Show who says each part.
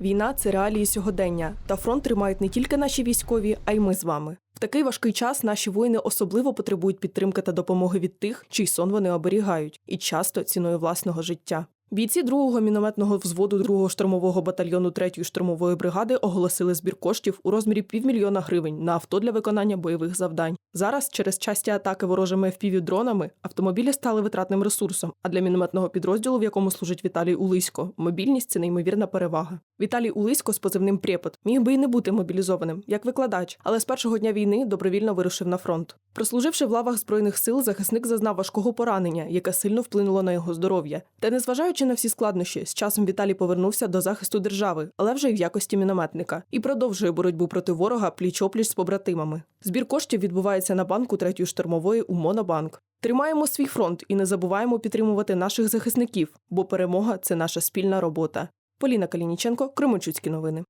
Speaker 1: Війна це реалії сьогодення, та фронт тримають не тільки наші військові, а й ми з вами. В такий важкий час наші воїни особливо потребують підтримки та допомоги від тих, чий сон вони оберігають, і часто ціною власного життя. Бійці 2-го мінометного взводу 2-го штурмового батальйону 3-ї штурмової бригади оголосили збір коштів у розмірі півмільйона гривень на авто для виконання бойових завдань. Зараз, через часті атаки ворожими FPV-дронами, автомобілі стали витратним ресурсом. А для мінометного підрозділу, в якому служить Віталій Улисько, мобільність це неймовірна перевага. Віталій Улисько з позивним Препод міг би і не бути мобілізованим як викладач, але з першого дня війни добровільно вирушив на фронт. Прослуживши в лавах збройних сил, захисник зазнав важкого поранення, яке сильно вплинуло на його здоров'я. Та незважаючи на всі складнощі, з часом Віталій повернувся до захисту держави, але вже й в якості мінометника, і продовжує боротьбу проти ворога пліч-опліч з побратимами. Збір коштів відбувається на банку третьої штурмової у Монобанк. Тримаємо свій фронт і не забуваємо підтримувати наших захисників, бо перемога це наша спільна робота. Поліна Калініченко, Кременчуцькі новини.